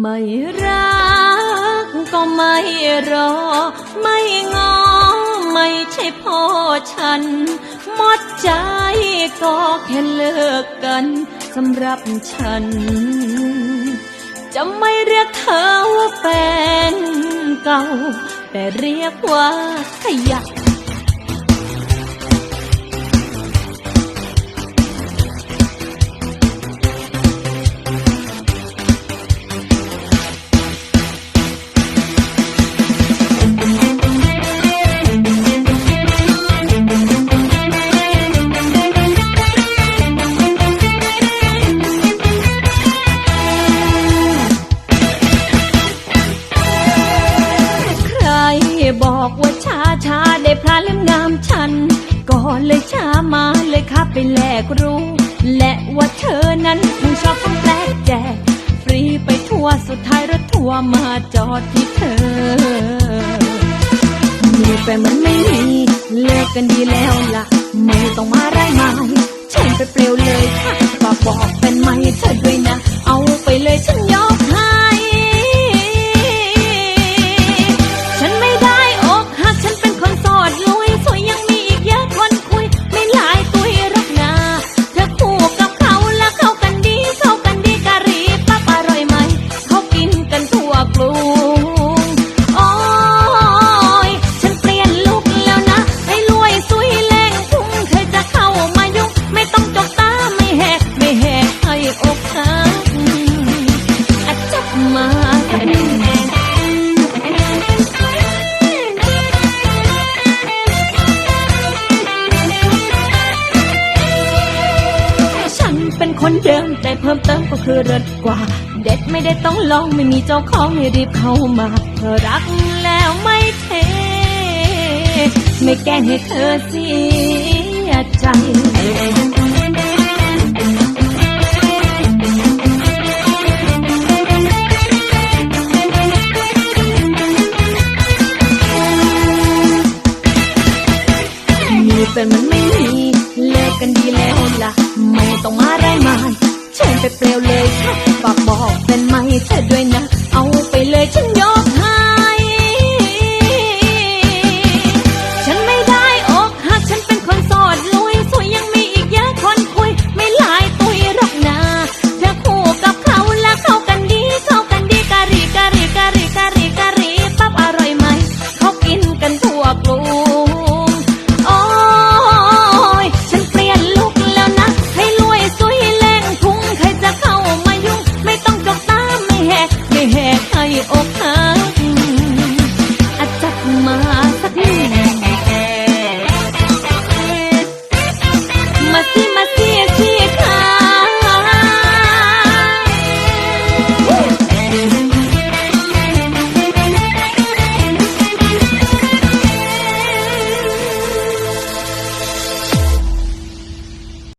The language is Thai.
ไม่รักก็ไม่รอ ไม่งอ ไม่ใช่พ่อฉัน หมดใจก็แค่เลิกกันสำหรับฉัน จะไม่เรียกเธอว่าแฟนเก่า แต่เรียกว่าขยะ ช้าช้าได้พลาดเล่มงามฉันก็เลยช้ามาเลยขับไปแลกรู้ และว่าเธอนั้นคงชอบของแปลกแจกฟรีไปทั่วสุดท้ายรถทัวร์มาจอดที่เธอ มีแฟนมันไม่มีเลิกกันดีแล้วล่ะ ไม่ต้องมาไร้ไม้ฉันไปเปลวเลยค่ะ เดิมแต่เพิ่มเติมก็คือเริศกว่า เด็ดไม่ได้ต้องลองไม่มีเจ้าของให้รีบเข้ามาเธอรักแล้วไม่เท ไม่แกล้งให้เธอเสียใจมีเป็นมันไม่มีเลิกกันดีแล้วล่ะ ไม่ต้องมาได้มา เชิญไปเปลวเลยค่ะฝากบอกเป็นไหมเธอด้วย